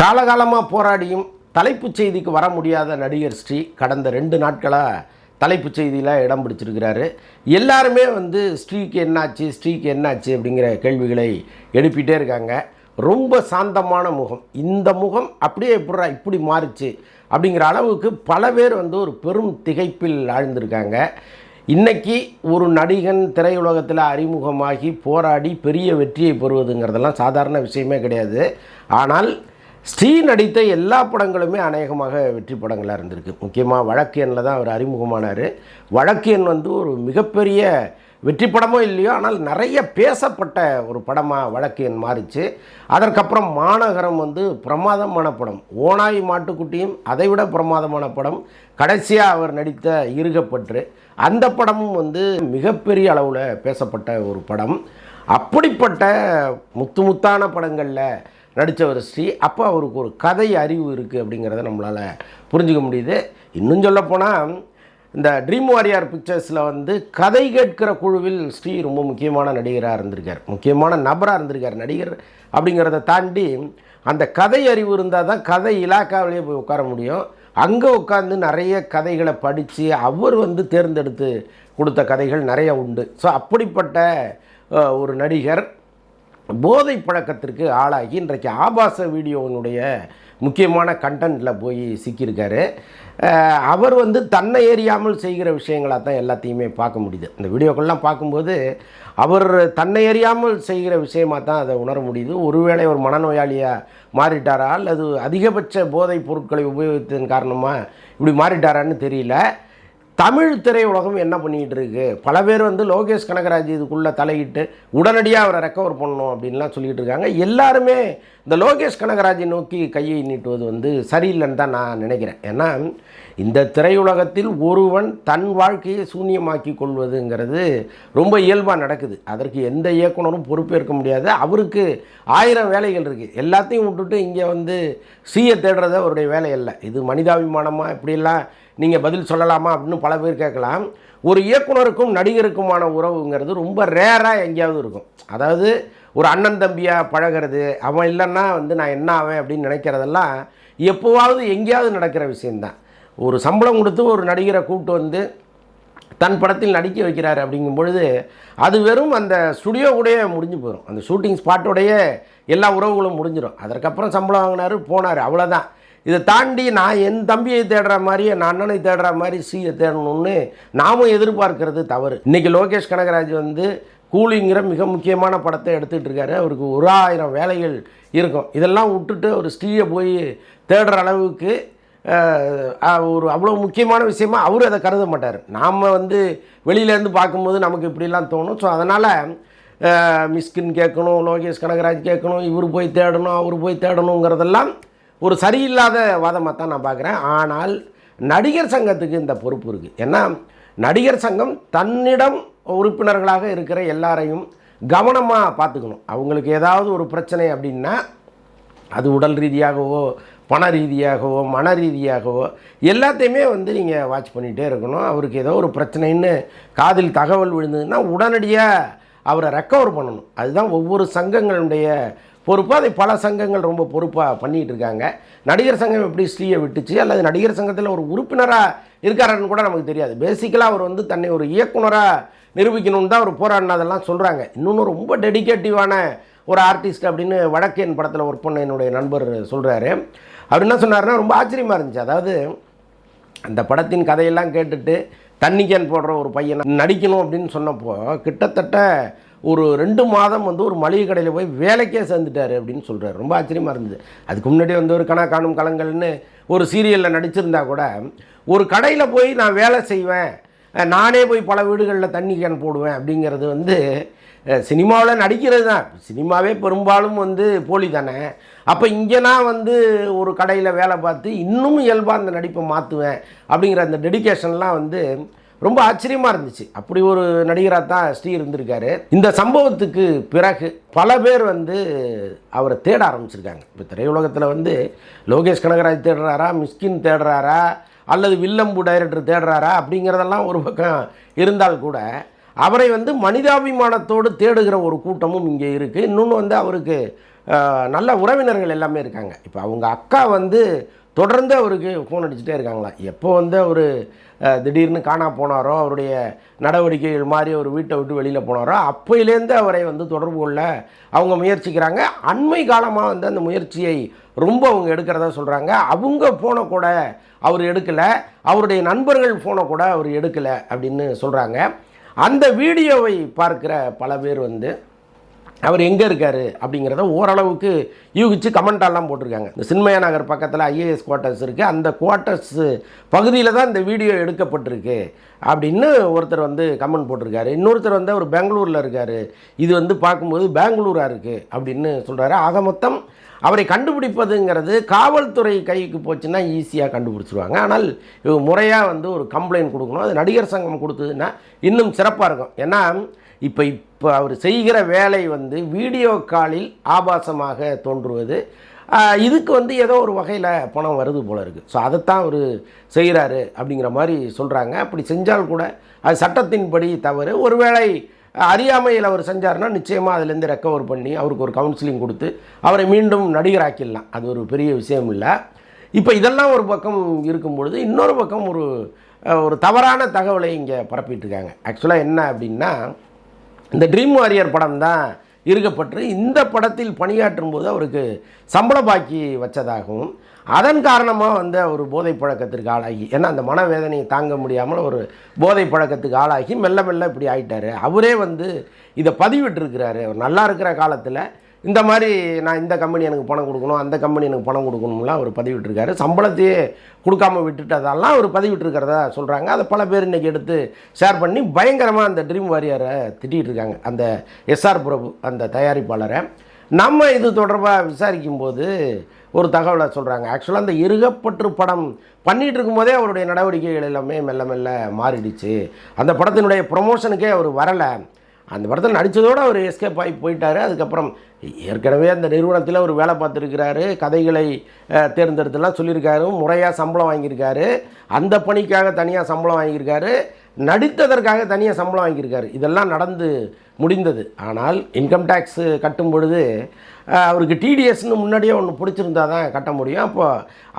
காலகாலமாக போராடியும் தலைப்புச் செய்திக்கு வர முடியாத நடிகர் ஸ்ரீ கடந்த ரெண்டு நாட்களாக தலைப்புச் செய்தியில் இடம் பிடிச்சிருக்கிறாரு. எல்லாருமே வந்து ஸ்ரீக்கு என்னாச்சு ஸ்ரீக்கு என்னாச்சு அப்படிங்கிற கேள்விகளை எழுப்பிட்டே இருக்காங்க. ரொம்ப சாந்தமான முகம். இந்த முகம் அப்படியே எப்படா இப்படி மாறுச்சு அப்படிங்கிற அளவுக்கு பல பேர் வந்து ஒரு பெரும் திகைப்பில் ஆழ்ந்திருக்காங்க. இன்றைக்கி ஒரு நடிகன் திரையுலகத்தில் அறிமுகமாகி போராடி பெரிய வெற்றியை பெறுவதுங்கிறதெல்லாம் சாதாரண விஷயமே கிடையாது. ஆனால் ஸ்ரீ நடித்த எல்லா படங்களுமே அநேகமாக வெற்றி படங்களாக இருந்திருக்கு. முக்கியமாக வழக்கு எண்ணில் தான் அவர் அறிமுகமானார். வழக்கு எண் வந்து ஒரு மிகப்பெரிய வெற்றி படமோ இல்லையோ ஆனால் நிறைய பேசப்பட்ட ஒரு படமாக வழக்கு எண் மாறிச்சு. அதற்கப்புறம் மாநகரம் வந்து பிரமாதமான படம். ஓனாய் மாட்டுக்குட்டியும் அதைவிட பிரமாதமான படம். கடைசியாக அவர் நடித்த இருகப்பற்று. அந்த படமும் வந்து மிகப்பெரிய அளவில் பேசப்பட்ட ஒரு படம். அப்படிப்பட்ட முத்து முத்தான படங்களில் நடித்தவர் ஸ்ரீ. அப்போ அவருக்கு ஒரு கதை அறிவு இருக்குது அப்படிங்கிறத நம்மளால் புரிஞ்சுக்க முடியுது. இன்னும் சொல்லப்போனால் இந்த ட்ரீம் வாரியார் பிக்சர்ஸில் வந்து கதை கேட்கிற குழுவில் ஸ்ரீ ரொம்ப முக்கியமான நடிகராக இருந்திருக்கார். முக்கியமான நபராக இருந்திருக்கார் நடிகர் அப்படிங்கிறத தாண்டி அந்த கதை அறிவு இருந்தால் தான் கதை இலாக்காவிலேயே போய் உட்கார முடியும். அங்கே உட்காந்து நிறைய கதைகளை படித்து அவர் வந்து தேர்ந்தெடுத்து கொடுத்த கதைகள் நிறைய உண்டு. ஸோ அப்படிப்பட்ட ஒரு நடிகர் போதை பழக்கத்திற்கு ஆளாகி இன்றைக்கு ஆபாச வீடியோவினுடைய முக்கியமான கண்டென்ட்டில் போய் சிக்கியிருக்காரு. அவர் வந்து தன்னை எறியாமல் செய்கிற விஷயங்களாக தான் எல்லாத்தையுமே பார்க்க முடியுது. இந்த வீடியோக்கள்லாம் பார்க்கும்போது அவர் தன்னை எறியாமல் செய்கிற விஷயமாக தான் அதை உணர முடியுது. ஒருவேளை ஒரு மனநோயாளியாக மாறிட்டாரா? அல்லது அதிகபட்ச போதைப் பொருட்களை உபயோகித்ததன் காரணமாக இப்படி மாறிட்டாரான்னு தெரியல. தமிழ் திரையுலகம் என்ன பண்ணிக்கிட்டு இருக்கு பல பேர் வந்து லோகேஷ் கனகராஜ் இதுக்குள்ளே தலையிட்டு உடனடியாக அவரை ரெக்கவர் பண்ணணும் அப்படின்லாம் சொல்லிட்டு இருக்காங்க. எல்லாருமே இந்த லோகேஷ் கனகராஜை நோக்கி கையை நீட்டுவது வந்து சரியில்லைன்னு தான் நான் நினைக்கிறேன். ஏன்னா இந்த திரையுலகத்தில் ஒருவன் தன் வாழ்க்கையை சூன்யமாக்கி கொள்வதுங்கிறது ரொம்ப இயல்பாக நடக்குது. அதற்கு எந்த இயக்குனரும் பொறுப்பேற்க முடியாது. அவருக்கு ஆயிரம் வேலைகள் இருக்குது எல்லாத்தையும் விட்டுட்டு இங்கே வந்து சீய தேடுறது அவருடைய வேலை இல்லை இது மனிதாபிமானமாக இப்படிலாம் நீங்கள் பதில் சொல்லலாமா? அப்படின்னு பல பேர் கேட்கலாம். ஒரு இயக்குனருக்கும் நடிகருக்குமான உறவுங்கிறது ரொம்ப ரேராக எங்கேயாவது இருக்கும். அதாவது ஒரு அண்ணன் தம்பியாக பழகிறது அவன் இல்லைன்னா வந்து நான் என்ன ஆவேன் அப்படின்னு நினைக்கிறதெல்லாம் எப்போவாவது எங்கேயாவது நடக்கிற விஷயந்தான் ஒரு சம்பளம் கொடுத்து ஒரு நடிகரை கூப்பிட்டு வந்து தன் படத்தில் நடிக்க வைக்கிறாரு அப்படிங்கும் பொழுது அது வெறும் அந்த ஸ்டுடியோவுடைய முடிஞ்சு போயிடும் அந்த ஷூட்டிங் ஸ்பாட்டோடைய எல்லா உறவுகளும் முடிஞ்சிடும் அதற்கப்புறம் சம்பளம் வாங்கினாரு போனார் அவ்வளோதான் இதை தாண்டி நான் என் தம்பியை தேடுற மாதிரி என் அண்ணனை தேடுற மாதிரி சீயை தேடணும்னு நாமும் எதிர்பார்க்கறது தவறு. இன்றைக்கி லோகேஷ் கனகராஜ் வந்து கூலிங்கிற மிக முக்கியமான படத்தை எடுத்துகிட்டு இருக்காரு. அவருக்கு ஒரு ஆயிரம் வேலைகள் இருக்கும். இதெல்லாம் விட்டுட்டு ஒரு ஸ்ரீயை போய் தேடுற அளவுக்கு ஒரு அவ்வளோ முக்கியமான விஷயமா அவர் அதை கருத மாட்டார். நாம் வந்து வெளியிலேருந்து பார்க்கும்போது நமக்கு இப்படிலாம் தோணும். ஸோ அதனால் மிஸ்கின் கேட்கணும் லோகேஷ் கனகராஜ் கேட்கணும் இவர் போய் தேடணும் அவர் போய் தேடணுங்கிறதெல்லாம் ஒரு சரியில்லாத வாதமாக தான் நான் பார்க்குறேன். ஆனால் நடிகர் சங்கத்துக்கு இந்த பொறுப்பு இருக்குது ஏன்னா நடிகர் சங்கம் தன்னிடம் உறுப்பினர்களாக இருக்கிற எல்லாரையும் கவனமாக பார்த்துக்கணும். அவங்களுக்கு ஏதாவது ஒரு பிரச்சனை அப்படின்னா அது உடல் ரீதியாகவோ பண ரீதியாகவோ மன ரீதியாகவோ எல்லாத்தையுமே வந்து நீங்கள் வாட்ச் பண்ணிகிட்டே இருக்கணும். அவருக்கு ஏதோ ஒரு பிரச்சனைன்னு காதில் தகவல் விழுந்ததுன்னா உடனடியாக அவரை ரெக்கவர் பண்ணணும். அதுதான் ஒவ்வொரு சங்கங்களுடைய பொறுப்பு. அதை பல சங்கங்கள் ரொம்ப பொறுப்பாக பண்ணிகிட்டு இருக்காங்க. நடிகர் சங்கம் எப்படி ஸ்ரீயை விட்டுச்சு? அல்லது நடிகர் சங்கத்தில் ஒரு உறுப்பினராக இருக்காருன்னு கூட நமக்கு தெரியாது. பேசிக்கலாக அவர் வந்து தன்னை ஒரு இயக்குனராக நிரூபிக்கணும்னு தான் அவர் போராடினதெல்லாம் சொல்கிறாங்க இன்னொன்று ரொம்ப டெடிக்கேட்டிவான ஒரு ஆர்டிஸ்ட் அப்படின்னு வடக்கேன் படத்தில் ஒர்க் பண்ண என்னுடைய நண்பர் சொல்கிறாரு அவர் என்ன சொன்னாருன்னா ரொம்ப ஆச்சரியமாக இருந்துச்சு. அதாவது அந்த படத்தின் கதையெல்லாம் கேட்டுட்டு தண்ணி போடுற ஒரு பையனை நடிக்கணும் அப்படின்னு சொன்னப்போ கிட்டத்தட்ட ஒரு ரெண்டு மாதம் வந்து ஒரு மளிகை கடையில் போய் வேலைக்கே சேர்ந்துட்டாரு அப்படின்னு சொல்கிறாரு ரொம்ப ஆச்சரியமாக இருந்தது. அதுக்கு முன்னாடி வந்து ஒரு கணா காணும் கலங்கள்னு ஒரு சீரியலில் நடிச்சிருந்தா கூட ஒரு கடையில் போய் நான் வேலை செய்வேன் நானே போய் பல வீடுகளில் தண்ணி கேன் போடுவேன் அப்படிங்கிறது வந்து சினிமாவில் நடிக்கிறது தான் சினிமாவே பெரும்பாலும் வந்து போலி தானே. அப்போ இங்கே நான் வந்து ஒரு கடையில் வேலை பார்த்து இன்னும் இயல்பாக அந்த நடிப்பை மாற்றுவேன் அப்படிங்கிற அந்த டெடிகேஷன்லாம் வந்து ரொம்ப ஆச்சரியமாக இருந்துச்சு. அப்படி ஒரு நடிகராக தான் ஸ்ரீ இருந்திருக்காரு. இந்த சம்பவத்துக்கு பிறகு பல பேர் வந்து அவரை தேட ஆரம்பிச்சிருக்காங்க. இப்போ திரையுலகத்தில் வந்து லோகேஷ் கனகராஜ் தேடுறாரா மிஸ்கின் தேடுறாரா அல்லது வில்லம்பு டைரக்டர் தேடுறாரா அப்படிங்கிறதெல்லாம் ஒரு பக்கம் இருந்தால் கூட அவரை வந்து மனிதாபிமானத்தோடு தேடுகிற ஒரு கூட்டமும் இங்கே இருக்குது இன்னொன்று வந்து அவருக்கு நல்ல உறவினர்கள் எல்லாமே இருக்காங்க. இப்போ அவங்க அக்கா வந்து தொடர்ந்து அவருக்கு ஃபோன் அடிச்சுட்டே இருக்காங்களாம் எப்போ வந்து அவர் திடீர்னு காணா போனாரோ அவருடைய நடவடிக்கைகள் மாதிரி அவர் வீட்டை விட்டு வெளியில் போனாரோ அப்போயிலேருந்து அவரை வந்து தொடர்பு கொள்ள அவங்க முயற்சிக்கிறாங்க. அண்மை காலமாக வந்து அந்த முயற்சியை ரொம்ப அவங்க எடுக்கிறதா சொல்கிறாங்க அவங்க ஃபோனை கூட அவர் எடுக்கலை. அவருடைய நண்பர்கள் ஃபோனை கூட அவர் எடுக்கலை அப்படின்னு சொல்கிறாங்க அந்த வீடியோவை பார்க்குற பல பேர் வந்து அவர் எங்கே இருக்கார் அப்படிங்கிறத ஓரளவுக்கு யூகிச்சு கமெண்டாலாம் போட்டிருக்காங்க. இந்த சின்மயா நகர் பக்கத்தில் ஐஏஎஸ் குவார்ட்டர்ஸ் இருக்குது அந்த குவார்ட்டர்ஸ் பகுதியில் தான் இந்த வீடியோ எடுக்கப்பட்டிருக்கு அப்படின்னு ஒருத்தர் வந்து கமெண்ட் போட்டிருக்காரு. இன்னொருத்தர் வந்து அவர் பெங்களூரில் இருக்கார். இது வந்து பார்க்கும்போது பெங்களூராக இருக்குது அப்படின்னு சொல்கிறாரு ஆக மொத்தம் அவரை கண்டுபிடிப்பதுங்கிறது காவல்துறை கைக்கு போச்சுன்னா ஈஸியாக கண்டுபிடிச்சிருவாங்க. ஆனால் இவங்க முறையாக வந்து ஒரு கம்ப்ளைண்ட் கொடுக்கணும். அது நடிகர் சங்கம் கொடுத்ததுன்னா இன்னும் சிறப்பாக இருக்கும். ஏன்னா இப்போ இப்போ அவர் செய்கிற வேலை வந்து வீடியோ காலில் ஆபாசமாக தோன்றுவது. இதுக்கு வந்து ஏதோ ஒரு வகையில் பணம் வருது போல இருக்குது ஸோ அதைத்தான் அவர் செய்கிறாரு அப்படிங்கிற மாதிரி சொல்கிறாங்க அப்படி செஞ்சால் கூட அது சட்டத்தின்படி தவறு. ஒருவேளை அறியாமையில் அவர் செஞ்சார்னா நிச்சயமாக அதுலேருந்து ரெக்கவர் பண்ணி அவருக்கு ஒரு கவுன்சிலிங் கொடுத்து அவரை மீண்டும் நடிகராக்கிடலாம். அது ஒரு பெரிய விஷயம் இல்லை. இப்போ இதெல்லாம் ஒரு பக்கம் இருக்கும் பொழுது இன்னொரு பக்கம் ஒரு ஒரு தவறான தகவலை இங்கே பரப்பிட்டு இருக்காங்க. ஆக்சுவலாக என்ன அப்படின்னா இந்த ட்ரீம் வாரியர் படம் தான் இருக்கப்பட்டு இந்த படத்தில் பணியாற்றும் போது அவருக்கு சம்பள பாக்கி வச்சதாகவும் அதன் காரணமாக வந்து அவர் போதை பழக்கத்திற்கு ஆளாகி ஏன்னா அந்த மனவேதனையை தாங்க முடியாமல் ஒரு போதை பழக்கத்துக்கு ஆளாகி மெல்ல மெல்ல இப்படி ஆயிட்டார். அவரே வந்து இதை பதிவிட்டிருக்கிறாரு. அவர் நல்லா இருக்கிற காலத்தில் இந்த மாதிரி நான் இந்த கம்பெனி எனக்கு பணம் கொடுக்கணும் அந்த கம்பெனி எனக்கு பணம் கொடுக்கணும்லாம் அவர் பதிவிட்டிருக்காரு. சம்பளத்தையே கொடுக்காம விட்டுட்டதெல்லாம் அவர் பதிவிட்டிருக்கிறதா சொல்கிறாங்க அதை பல பேர் இன்றைக்கி எடுத்து ஷேர் பண்ணி பயங்கரமாக அந்த ட்ரீம் வாரியரை திட்டிகிட்டு இருக்காங்க. அந்த எஸ்ஆர் பிரபு அந்த தயாரிப்பாளரை. நம்ம இது தொடர்பாக விசாரிக்கும் போது ஒரு தகவலை சொல்கிறாங்க ஆக்சுவலாக அந்த இருகப்பற்று படம் பண்ணிகிட்டு இருக்கும்போதே அவருடைய நடவடிக்கைகள் எல்லாமே மெல்ல மெல்ல மாறிடுச்சு. அந்த படத்தினுடைய ப்ரொமோஷனுக்கே அவர் வரலை. அந்த படத்தில் நடித்ததோடு அவர் எஸ்கேப் ஆகி போயிட்டார். அதுக்கப்புறம் ஏற்கனவே அந்த நிறுவனத்தில் அவர் வேலை பார்த்துருக்கிறாரு. கதைகளை தேர்ந்தெடுத்துலாம் சொல்லியிருக்காரு. முறையாக சம்பளம் வாங்கியிருக்காரு. அந்த பணிக்காக தனியாக சம்பளம் வாங்கியிருக்காரு. நடித்ததற்காக தனியாக சம்பளம் வாங்கியிருக்காரு. இதெல்லாம் நடந்து முடிந்தது. ஆனால் இன்கம் டேக்ஸு கட்டும் பொழுது அவருக்கு டிடிஎஸ்னு முன்னாடியே ஒன்று பிடிச்சிருந்தா தான் கட்ட முடியும். அப்போ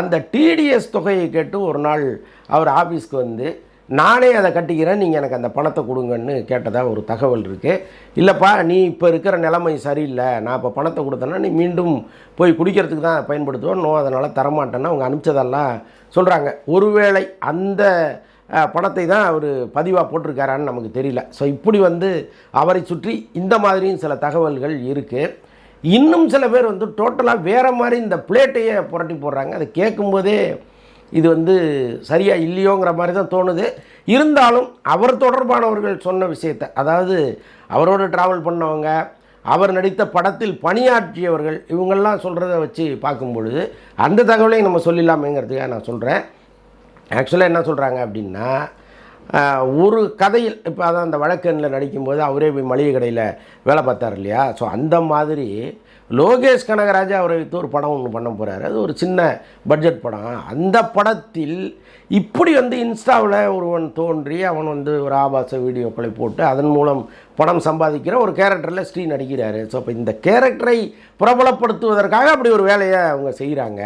அந்த டிடிஎஸ் தொகையை கேட்டு ஒரு நாள் அவர் ஆஃபீஸ்க்கு வந்து நானே அதை கட்டிக்கிறேன் நீங்கள் எனக்கு அந்த பணத்தை கொடுங்கன்னு கேட்டதாக ஒரு தகவல் இருக்குது இல்லைப்பா நீ இப்போ இருக்கிற நிலைமை சரியில்லை. நான் இப்போ பணத்தை கொடுத்தேன்னா நீ மீண்டும் போய் குடிக்கிறதுக்கு தான் பயன்படுத்துவோம் நோ அதனால் தரமாட்டேன்னு அவங்க அனுப்பிச்சதெல்லாம் சொல்கிறாங்க ஒருவேளை அந்த பணத்தை தான் அவர் பதிவாக போட்டிருக்காரான்னு நமக்கு தெரியல. ஸோ இப்படி வந்து அவரை சுற்றி இந்த மாதிரியும் சில தகவல்கள் இருக்குது இன்னும் சில பேர் வந்து டோட்டலாக வேறு மாதிரி இந்த பிளேட்டையே புரட்டி போடுறாங்க. அதை கேட்கும்போதே இது வந்து சரியாக இல்லையோங்கிற மாதிரி தான் தோணுது. இருந்தாலும் அவர் தொடர்பானவர்கள் சொன்ன விஷயத்தை அதாவது அவரோட ட்ராவல் பண்ணவங்க அவர் நடித்த படத்தில் பணியாற்றியவர்கள் இவங்கெல்லாம் சொல்கிறத வச்சு பார்க்கும் பொழுது அந்த தகவலையும் நம்ம சொல்லிடலாமேங்கிறதுக்காக நான் சொல்கிறேன் ஆக்சுவலாக என்ன சொல்கிறாங்க அப்படின்னா ஒரு கதையில் இப்போ அதான் அந்த வழக்கெண்ணில் நடிக்கும்போது அவரே போய் மளிகை கடையில் வேலை பார்த்தார் இல்லையா? ஸோ அந்த மாதிரி லோகேஷ் கனகராஜா அவரை வைத்து ஒரு படம் ஒன்று பண்ண போகிறாரு அது ஒரு சின்ன பட்ஜெட் படம். அந்த படத்தில் இப்படி வந்து இன்ஸ்டாவில் ஒருவன் தோன்றி அவன் வந்து ஒரு ஆபாச வீடியோக்களை போட்டு அதன் மூலம் பணம் சம்பாதிக்கிற ஒரு கேரக்டரில் ஸ்ரீ நடிக்கிறாரு ஸோ இப்போ இந்த கேரக்டரை பிரபலப்படுத்துவதற்காக அப்படி ஒரு வேலையை அவங்க செய்கிறாங்க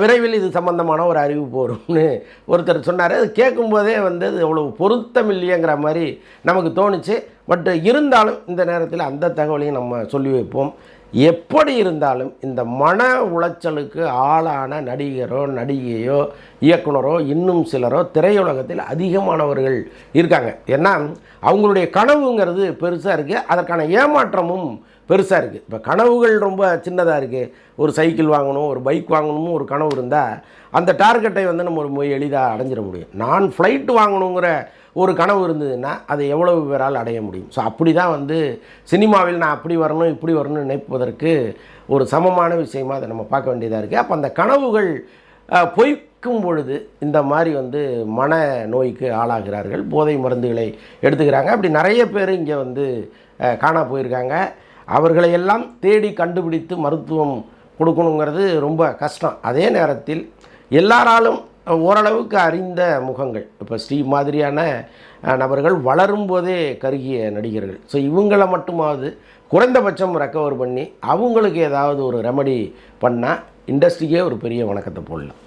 விரைவில் இது சம்பந்தமான ஒரு அறிவிப்பு வரும்னு ஒருத்தர் சொன்னார். அது கேட்கும்போதே வந்து அது அவ்வளோ பொருத்தம் இல்லையங்கிற மாதிரி நமக்கு தோணுச்சு. பட் இருந்தாலும் இந்த நேரத்தில் அந்த தகவலையும் நம்ம சொல்லி வைப்போம். எப்படி இருந்தாலும் இந்த மன உளைச்சலுக்கு ஆளான நடிகரோ நடிகையோ இயக்குனரோ இன்னும் சிலரோ திரையுலகத்தில் அதிகமானவர்கள் இருக்காங்க. ஏன்னா அவங்களுடைய கனவுங்கிறது பெருசாக இருக்குது அதற்கான ஏமாற்றமும் பெருசாக இருக்குது இப்போ கனவுகள் ரொம்ப சின்னதாக இருக்குது ஒரு சைக்கிள் வாங்கணும் ஒரு பைக் வாங்கணும்னு ஒரு கனவு இருந்தால் அந்த டார்கெட்டை வந்து நம்ம ரொம்ப எளிதாக அடைஞ்சிட முடியும். நான் ஃப்ளைட் வாங்கணுங்கிற ஒரு கனவு இருந்ததுன்னா அதை எவ்வளவு பேரால் அடைய முடியும்? ஸோ அப்படி தான் வந்து சினிமாவில் நான் அப்படி வரணும் இப்படி வரணும்னு நினைப்பதற்கு ஒரு சமமான விஷயமாக அதை நம்ம பார்க்க வேண்டியதாக இருக்குது அப்போ அந்த கனவுகள் பொய்க்கும் பொழுது இந்த மாதிரி வந்து மன நோய்க்கு ஆளாகிறார்கள். போதை மருந்துகளை எடுத்துக்கிறாங்க. அப்படி நிறைய பேர் இங்கே வந்து காணா போயிருக்காங்க. அவர்களையெல்லாம் தேடி கண்டுபிடித்து மருத்துவம் கொடுக்கணுங்கிறது ரொம்ப கஷ்டம். அதே நேரத்தில் எல்லாராலும் ஓரளவுக்கு அறிந்த முகங்கள். இப்போ ஸ்ரீ மாதிரியான நபர்கள் வளரும் போதே கருகிய நடிகர்கள். ஸோ இவங்களை மட்டுமாவது குறைந்தபட்சம் ரெக்கவர் பண்ணி அவங்களுக்கு ஏதாவது ஒரு ரெமடி பண்ணால் இண்டஸ்ட்ரிக்கே ஒரு பெரிய வணக்கத்தை போடலாம்.